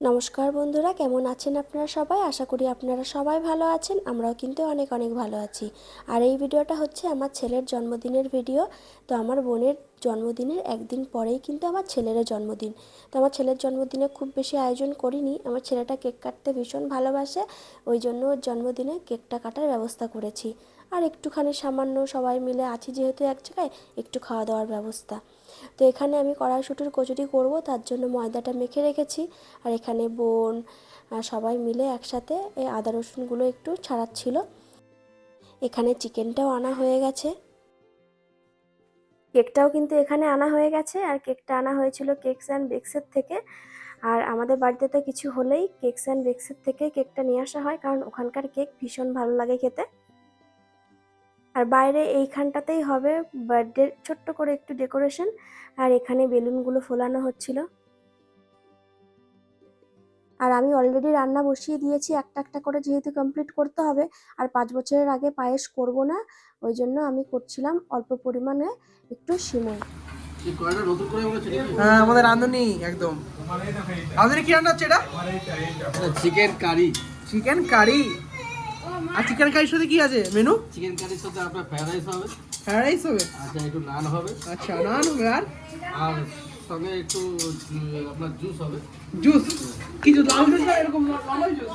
নমস্কার বন্ধুরা, কেমন আছেন আপনারা সবাই? আশা করি আপনারা সবাই ভালো আছেন, আমরাও কিন্তু অনেক অনেক ভালো আছি। আর এই ভিডিওটা হচ্ছে আমার ছেলের জন্মদিনের ভিডিও। তো আমার বোনের জন্মদিনের একদিন পরেই কিন্তু আমার ছেলেরও জন্মদিন। তো আমার ছেলের জন্মদিনে খুব বেশি আয়োজন করিনি। আমার ছেলেটা কেক কাটতে ভীষণ ভালোবাসে, ওই জন্য ওর জন্মদিনে কেকটা কাটার ব্যবস্থা করেছি। আর একটুখানি সামান্য সবাই মিলে আছি যেহেতু এক জায়গায়, একটু খাওয়া দাওয়ার ব্যবস্থা। তো এখানে আমি কড়াইশুটির কচুরি করব, তার জন্য ময়দাটা মেখে রেখেছি। আর এখানে বোন সবাই মিলে একসাথে এই আদা রসুনগুলো একটু ছাড়াচ্ছিল। এখানে চিকেনটাও আনা হয়ে গেছে। কেকটাও কিন্তু এখানে আনা হয়ে গেছে, আর কেকটা আনা হয়েছিল কেকস অ্যান্ড বেক্সের থেকে। আর আমাদের বাড়িতে তো কিছু হলেই কেকস অ্যান্ড বেক্সের থেকে কেকটা নিয়ে আসা হয়, কারণ ওখানকার কেক ভীষণ ভালো লাগে খেতে। আর বাইরে এইখানটাতেই হবে বার্থডে ছোট্ট করে একটু ডেকোরেশন আর এখানে বেলুনগুলো ফোলানো হচ্ছিল। আর আমি অলরেডি রান্না বসিয়ে দিয়েছি একটা একটা করে যেহেতু কমপ্লিট করতে হবে আর পাঁচ বছরের আগে পায়েস করব না ওই জন্য আমি করছিলাম অল্প পরিমাণে একটু সিমই। হ্যাঁ আমাদের রাঁধুনি একদম। রাঁধুনি কি রান্না হচ্ছে এটা? Chicken curry. Chicken curry? আর চিকেন কারির সাথে কি আছে? মেনু? চিকেন কারির সাথে আপনার ফ্রাইড রাইস হবে। ফ্রাইড রাইস হবে? আচ্ছা একটু নান হবে। আচ্ছা নান হবে। আর? আর সঙ্গে একটু আপনার জুস হবে। জুস কি জুস লাল জুস না এরকম নর্মাল জুস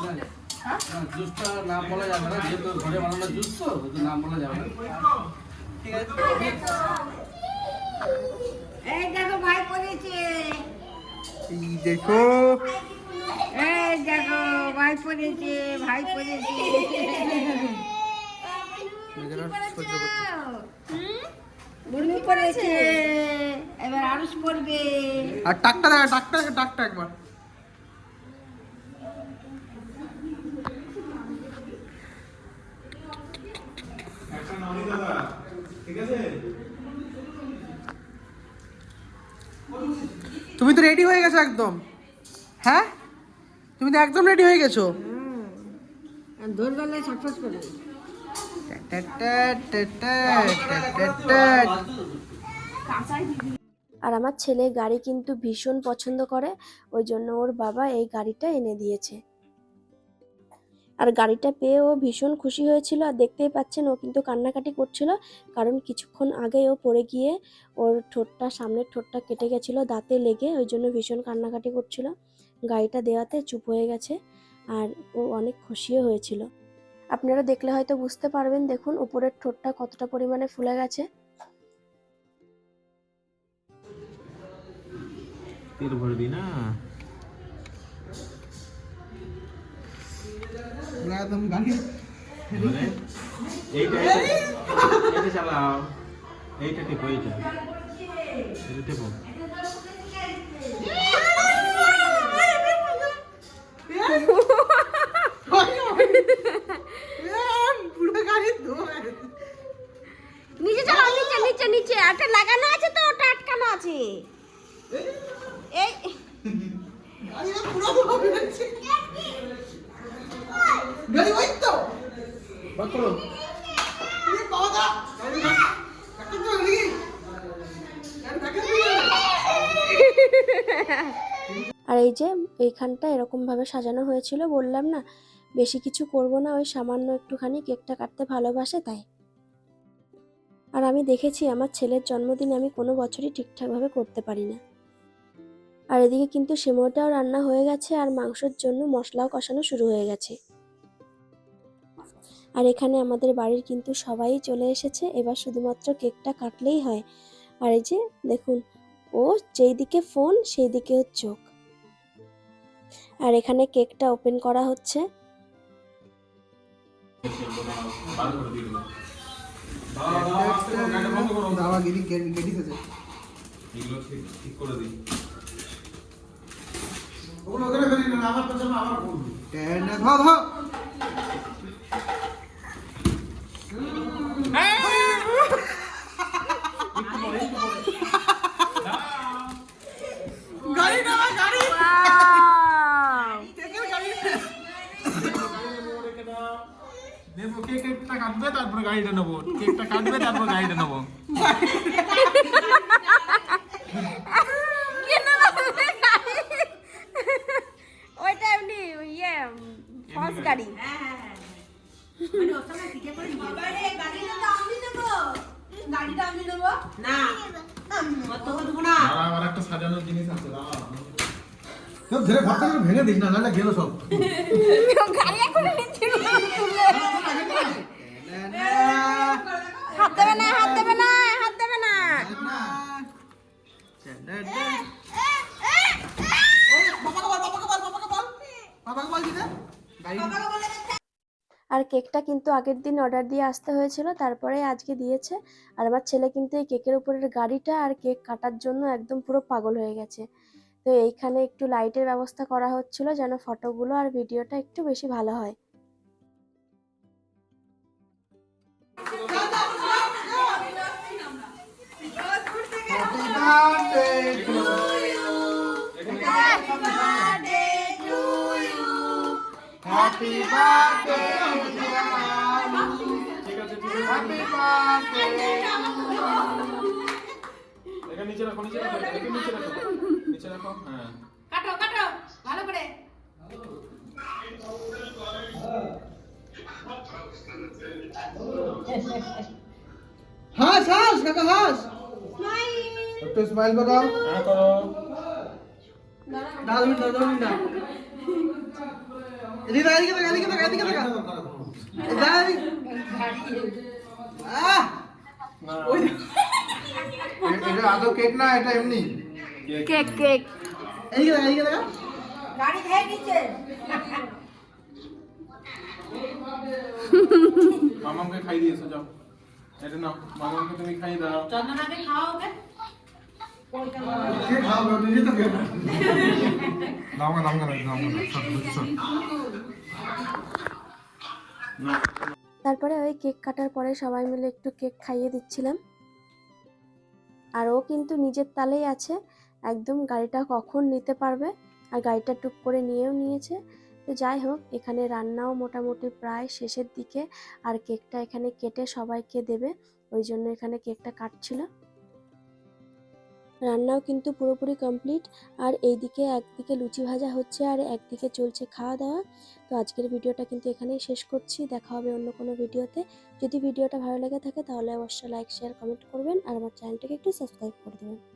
হ্যাঁ, জুসটা নাম বলা যাবে না যেহেতু ঘরে বানানো জুস তো নাম বলা যাবে না। এই দেখো ভাই পড়েছে। এই দেখো। পড়েছে ভাই করতে এবার আরুষ পড়বে। আর টাকটা দেখা টাকটা টাকটা একবার। তুমি তো রেডি হয়ে গেছো একদম। হ্যাঁ? তুমি তো একদম রেডি হয়ে গেছো। আর আমার ছেলে গাড়ি কিন্তু ভীষণ পছন্দ করে ওই জন্য ওর বাবা এই গাড়িটা এনে দিয়েছে। আর গাড়িটা পেয়ে ও ভীষণ খুশি হয়েছিল আর দেখতেই পাচ্ছেন ও কিন্তু কান্নাকাটি করছিল কারণ কিছুক্ষণ আগে ও পড়ে গিয়ে ওর ঠোঁটটা সামনের ঠোঁটটা কেটে গেছিল দাঁতে লেগে ওই জন্য ভীষণ কান্নাকাটি করছিল। গাড়িটা দেওয়াতে চুপ হয়ে গেছে আর ও অনেক খুশিও হয়েছিল। আপনারা দেখলে হয়তো বুঝতে পারবেন দেখুন উপরের ঠোঁটটা কতটা পরিমাণে ফুলে গেছে। তেল ভরবি না? একদম গাড়ি। এইটা এইটা চালাও। এইটা টেপো এইটা। এটা টেপো পুরো গাড়ি ধোয়া নিচে চালাও নিচে নিচে নিচে। একটা লাগানো আছে তো ওটা আটকানো আছে। এই যে এইখানটা এরকমভাবে সাজানো হয়েছিল, বললাম না, বেশি কিছু করব না, ওই সামান্য একটুখানি কেকটা কাটতে ভালোবাসে তাই। আর আমি দেখেছি আমার ছেলের জন্মদিন আমি কোনো বছরই ঠিকঠাকভাবে করতে পারি না। আর এদিকে কিন্তু সিমোটাও রান্না হয়ে গেছে, আর মাংসের জন্য মশলাও কষানো শুরু হয়ে গেছে। আর এখানে আমাদের বাড়ির কিন্তু সবাই চলে এসেছে, এবার শুধুমাত্র কেকটা কাটলেই হয়। আর এই যে দেখুন, ও যেই দিকে ফোন সেই দিকে চোখ। আর এখানে কেকটা ওপেন করা হচ্ছে। দাওয়া গিরি গেডি আছে ওগুলো ওখানে ফেলি না আমার পেছনে আবার করবি ধর ধর গাড়ি না গাড়ি কেকের গাড়ি নেব কেকটা কাটবে তারপরে গাড়িটা নেব। কেকটা কাটবে তারপর গাড়িটা নেব। ইয়ে ফস গাড়ি। একটা সাজানোর জিনিস আছে দাঁড়া। সব ধরে ঘরটা করে ভেঙে দিস না নাহলে গেল সব। আর কেকটা কিন্তু আগের দিন অর্ডার দিয়ে আসতে হয়েছিল তারপরে আজকে দিয়েছে। আর আমার ছেলে কিন্তু এই কেকের উপরের গাড়িটা আর কেক কাটার জন্য একদম পুরো পাগল হয়ে গেছে। তো এইখানে একটু লাইটের ব্যবস্থা করা হচ্ছিল যেন ফটোগুলো আর ভিডিওটা একটু বেশি ভালো হয়। হ্যাপি বার্থডে ঠিক আছে ঠিক আছে হ্যাপি বার্থডে এটা নিচে রাখো নিচে রাখো এটা নিচে রাখো। নিচে রাখো হ্যাঁ। কাটো কাটো ভালো করে। হাস হাস কাকা হাস। একটু স্মাইল করো হ্যাঁ করো। ডাল মিনিট ডাল মিনিট এদিকে দেখা এদিকে দেখা এদিকে আহ! ওই এটা আদৌ কেক না এটা এমনি? Cake cake. এদিকে দেখা মামাকে খাই দিয়েছ যাও। এটা নাও মামাকে তুমি খাই দাও। কে খাওয়াবে? নিজে তো খেয়ে তারপরে ওই কেক কাটার পরে সবাই মিলে একটু কেক খাইয়ে দিচ্ছিলাম। আর ও কিন্তু নিজের তালেই আছে, একদম গাড়িটা কখন নিতে পারবে আর গাড়িটা টুক করে নিয়েও নিয়েছে। তো যাই হোক, এখানে রান্নাও মোটামুটি প্রায় শেষের দিকে আর কেকটা এখানে কেটে সবাইকে দেবে, ওই জন্য এখানে কেকটা কাটছিল। রান্নাও কিন্তু পুরোপুরি কমপ্লিট আর এইদিকে একদিকে লুচি ভাজা হচ্ছে আর একদিকে চলছে খাওয়া দাওয়া। তো আজকের ভিডিওটা কিন্তু এখানেই শেষ করছি। দেখা হবে অন্য কোনো ভিডিওতে। যদি ভিডিওটা ভালো লেগে থাকে তাহলে অবশ্যই লাইক শেয়ার কমেন্ট করবেন। আর আমার চ্যানেলটাকে একটু সাবস্ক্রাইব করে দেবেন।